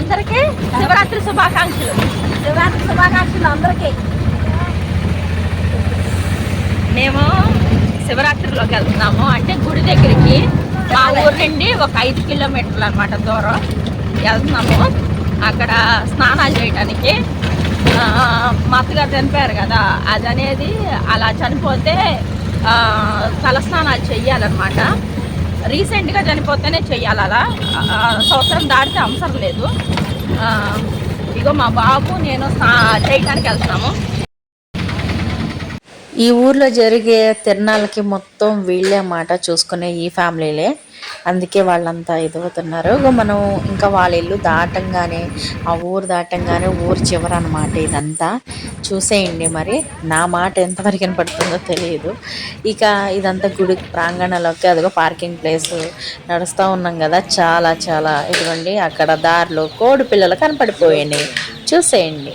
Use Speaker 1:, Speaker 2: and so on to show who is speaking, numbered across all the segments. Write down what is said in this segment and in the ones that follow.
Speaker 1: అందరికీ శివరాత్రి శుభాకాంక్షలు.
Speaker 2: శివరాత్రి శుభాకాంక్షలు అందరికీ.
Speaker 1: మేము శివరాత్రిలోకి వెళ్తున్నాము. అంటే గుడి దగ్గరికి మా ఊరు నుండి ఒక ఐదు కిలోమీటర్లు అనమాట దూరం వెళ్తున్నాము. అక్కడ స్నానాలు చేయడానికి ఆ, మా అత్తగారు చనిపోయారు కదా. అది అనేది అలా చనిపోతే తలస్నానాలు తల స్నానాలు చెయ్యాలన్నమాట. రీసెంట్గా చనిపోతేనే చెయ్యాలి అలా. సంవత్సరం దాటితే అవసరం లేదు. ఇగో మా బాబు నేను చేయటానికి వెళ్తున్నాము.
Speaker 3: ఈ ఊర్లో జరిగే తిరణాలకి మొత్తం వీళ్ళే మాట చూసుకునే ఈ ఫ్యామిలీలే. అందుకే వాళ్ళంతా ఎదుగుతున్నారు. ఇగో మనం ఇంకా వాళ్ళ ఇల్లు దాటంగానే ఆ ఊరు దాటంగానే ఊరు చివర అనమాట ఇదంతా. చూసేయండి మరి నా మాట ఎంతవరకు వినపడుతుందో తెలియదు. ఇక ఇదంతా గుడి ప్రాంగణంలోకి అదిగో పార్కింగ్ ప్లేస్ నడుస్తూ ఉన్నాం కదా చాలా చాలా. ఇదిగోండి అక్కడ దారిలో కోడి పిల్లలు కనపడిపోయినాయి. చూసేయండి.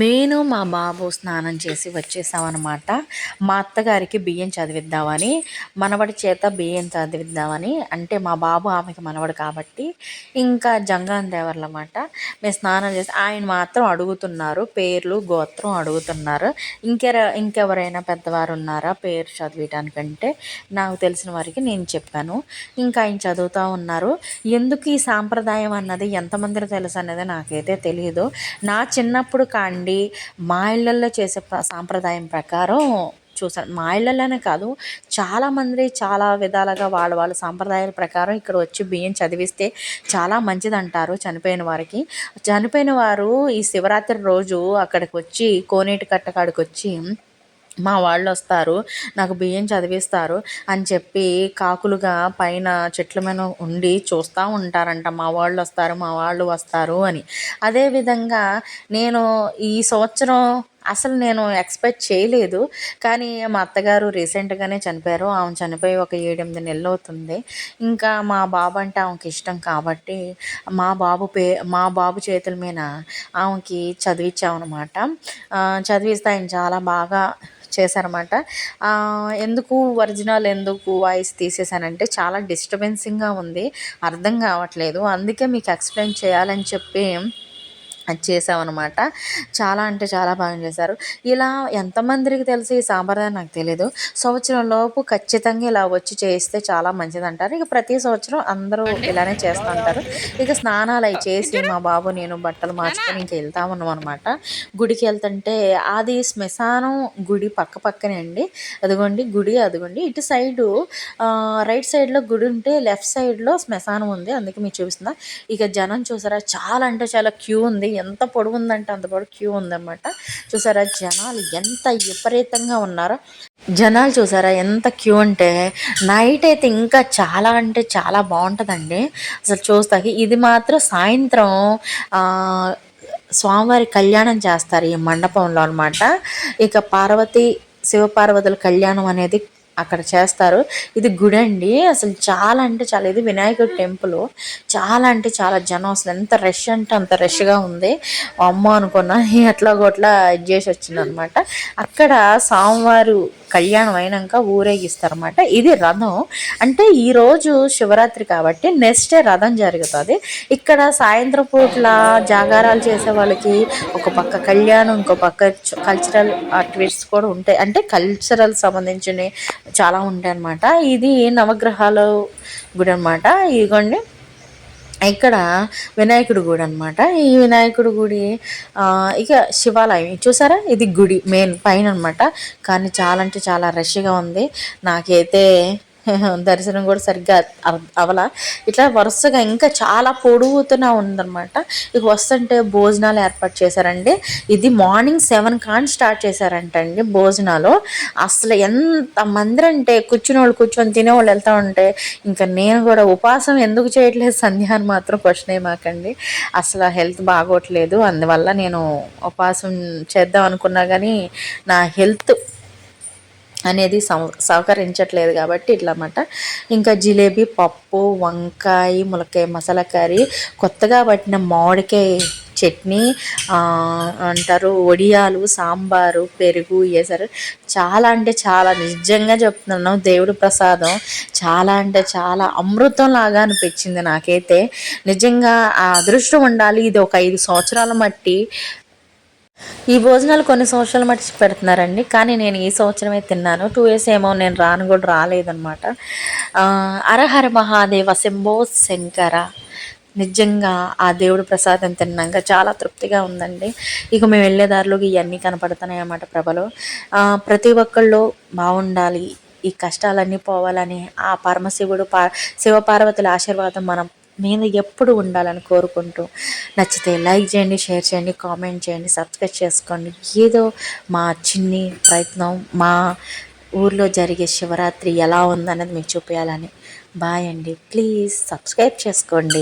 Speaker 3: నేను మా బాబు స్నానం చేసి వచ్చేసామన్నమాట. మా అత్తగారికి బియ్యం చదివిద్దామని మనవడి చేత బియ్యం చదివిద్దామని అంటే మా బాబు ఆమెకి మనవడు కాబట్టి ఇంకా జంగాన్ దేవర్లన్నమాట మేము స్నానం చేసి ఆయన మాత్రం అడుగుతున్నారు పేర్లు గోత్రం అడుగుతున్నారు. ఇంకెర ఇంకెవరైనా పెద్దవారు ఉన్నారా పేరు చదివటానికంటే నాకు తెలిసిన వారికి నేను చెప్పాను. ఇంకా ఆయన చదువుతూ ఉన్నారు. ఎందుకు ఈ సాంప్రదాయం అన్నది ఎంతమందికి తెలుసు అనేది నాకైతే తెలియదు నా చిన్నప్పుడు కాండి మా ఇళ్ళల్లో చేసే ప్ర- సాంప్రదాయం ప్రకారం చూసాను మా ఇళ్ళల్లోనే కాదు చాలామంది చాలా విధాలుగా వాళ్ళ వాళ్ళ సాంప్రదాయాల ప్రకారం ఇక్కడ వచ్చి బియ్యం చదివిస్తే చాలా మంచిదంటారు చనిపోయిన వారికి. చనిపోయిన వారు ఈ శివరాత్రి రోజు అక్కడికి వచ్చి కోనేటి కట్ట కాడికి వచ్చి మా వాళ్ళు వస్తారు నాకు బియ్యం చదివిస్తారు అని చెప్పి కాకులుగా పైన చెట్ల మీద ఉండి చూస్తూ ఉంటారంట. మా వాళ్ళు వస్తారు మా వాళ్ళు వస్తారు అని. అదేవిధంగా నేను ఈ సంవత్సరం అసలు నేను ఎక్స్పెక్ట్ చేయలేదు. కానీ మా అత్తగారు రీసెంట్గానే చనిపోయారు. ఆమె చనిపోయి ఒక ఏడెనిమిది నెలలు అవుతుంది ఇంకా మా బాబు అంటే ఆమెకి ఇష్టం కాబట్టి మా బాబు పే మా బాబు చేతుల మీద ఆమెకి చదివించామన్నమాట చదివిస్తే ఆయన చాలా బాగా చేశారన్నమాట. ఎందుకు ఒరిజినల్ ఎందుకు వాయిస్ తీసేసానంటే చాలా డిస్టర్బెన్సింగ్గా ఉంది. అర్థం కావట్లేదు. అందుకే మీకు ఎక్స్ప్లెయిన్ చేయాలని చెప్పి చేసామన్నమాట. చాలా అంటే చాలా బాగా చేశారు. ఇలా ఎంతమందికి తెలిసి ఈ సాంప్రదాయం నాకు తెలియదు సంవత్సరం లోపు ఖచ్చితంగా ఇలా వచ్చి చేయిస్తే చాలా మంచిది అంటారు ఇక ప్రతి సంవత్సరం అందరూ ఇలానే చేస్తూ ఉంటారు ఇక స్నానాలు అవి చేసి మా బాబు నేను బట్టలు మార్చుకొని ఇంక వెళ్తా ఉన్నాం అనమాట గుడికి వెళ్తుంటే అది శ్మశానం గుడి పక్క పక్కనే అండి. అదిగోండి గుడి అదిగోండి ఇటు సైడు రైట్ సైడ్లో గుడి ఉంటే లెఫ్ట్ సైడ్లో శ్మశానం ఉంది. అందుకే మీకు చూపిస్తున్నా. ఇక జనం చూసారా? చాలా అంటే చాలా క్యూ ఉంది. ఎంత పొడవు ఉందంటే అంత పొడవు క్యూ ఉందన్నమాట. చూసారా జనాలు ఎంత విపరీతంగా ఉన్నారో. జనాలు చూసారా ఎంత క్యూ అంటే నైట్ అయితే ఇంకా చాలా అంటే చాలా బాగుంటుందండి. అసలు చూస్తాకి ఇది మాత్రం సాయంత్రం ఆ, స్వామివారి కళ్యాణం చేస్తారు ఈ మండపంలో అనమాట ఇక పార్వతి శివపార్వతుల కళ్యాణం అనేది అక్కడ చేస్తారు. ఇది గుడి అండి అసలు చాలా అంటే చాలా. ఇది వినాయకుడి టెంపుల్. చాలా అంటే చాలా జనం అసలు. ఎంత రష్ అంటే అంత రష్గా ఉంది. అమ్మ అనుకున్నా. ఎట్లా గొట్లా ఇది చేసి వచ్చింది అనమాట అక్కడ స్వామివారు కళ్యాణం అయినాక ఊరేగిస్తారన్నమాట. ఇది రథం. అంటే ఈరోజు శివరాత్రి కాబట్టి నెక్స్ట్ డే రథం జరుగుతుంది. ఇక్కడ సాయంత్రం పూట్ల జాగారాలు చేసే వాళ్ళకి ఒక పక్క కళ్యాణం ఇంకో పక్క కల్చరల్ యాక్టివిటీస్ కూడా ఉంటాయి. అంటే కల్చరల్ సంబంధించినవి చాలా ఉంటాయి అన్నమాట ఇది నవగ్రహాలు గుడి అనమాట ఇదిగోండి. ఇక్కడ వినాయకుడి గుడి అనమాట ఈ వినాయకుడి గుడి ఇక శివాలయం. చూసారా? ఇది గుడి మెయిన్ పైన అనమాట కానీ చాలా అంటే చాలా రష్గా ఉంది. నాకైతే దర్శనం కూడా సరిగ్గా అవ- అవల. ఇట్లా వరుసగా ఇంకా చాలా పొడుగుతూనే ఉందన్నమాట. ఇక వస్తుంటే భోజనాలు ఏర్పాటు చేశారండి. ఇది మార్నింగ్ సెవెన్ కాని స్టార్ట్ చేశారంటండి భోజనాలు. అసలు ఎంత మంది అంటే కూర్చుని వాళ్ళు కూర్చొని తినేవాళ్ళు వెళ్తూ ఉంటే ఇంకా నేను కూడా ఉపాసం ఎందుకు చేయట్లేదు సంధ్యాన్ని మాత్రం క్వశ్చన్ మాకండి. అసలు హెల్త్ బాగోట్లేదు. అందువల్ల నేను ఉపాసం చేద్దాం అనుకున్నా కానీ నా హెల్త్ అనేది సౌ సహకరించట్లేదు కాబట్టి ఇట్లా అన్నమాట ఇంకా జిలేబీ పప్పు వంకాయ ములక్కాయ మసాలా కర్రీ కొత్తగా పట్టిన మామిడికాయ చట్నీ అంటారు వడియాలు సాంబారు పెరుగు వేసారు చాలా అంటే చాలా నిజంగా చెప్తున్నాను దేవుడి ప్రసాదం. చాలా అంటే చాలా అమృతం లాగా అనిపించింది నాకైతే. నిజంగా ఆ అదృష్టం ఉండాలి. ఇది ఒక ఐదు సంవత్సరాల మట్టి ఈ భోజనాలు కొన్ని సంవత్సరాల మట్టి పెడుతున్నారండి. కానీ నేను ఈ సంవత్సరమే తిన్నాను. టూ ఇయర్స్ ఏమో నేను రాను కూడా రాలేదనమాట అరహర మహాదేవ శంభో శంకర. నిజంగా ఆ దేవుడు ప్రసాదం తిన్నాక చాలా తృప్తిగా ఉందండి. ఇక మేము వెళ్ళే దారిలోకి ఇవన్నీ కనపడుతున్నాయి అన్నమాట ప్రభలో. ప్రతి ఒక్కళ్ళు బాగుండాలి. ఈ కష్టాలన్నీ పోవాలని ఆ పరమశివుడు పా శివపార్వతుల ఆశీర్వాదం మనం మీద ఎప్పుడు ఉండాలని కోరుకుంటూ నచ్చితే లైక్ చేయండి షేర్ చేయండి కామెంట్ చేయండి సబ్స్క్రైబ్ చేసుకోండి. ఏదో మా చిన్ని ప్రయత్నం మా ఊర్లో జరిగే శివరాత్రి ఎలా ఉందన్నది మీకు చూపించాలని బాయ్ అండి. ప్లీజ్ సబ్స్క్రైబ్ చేసుకోండి.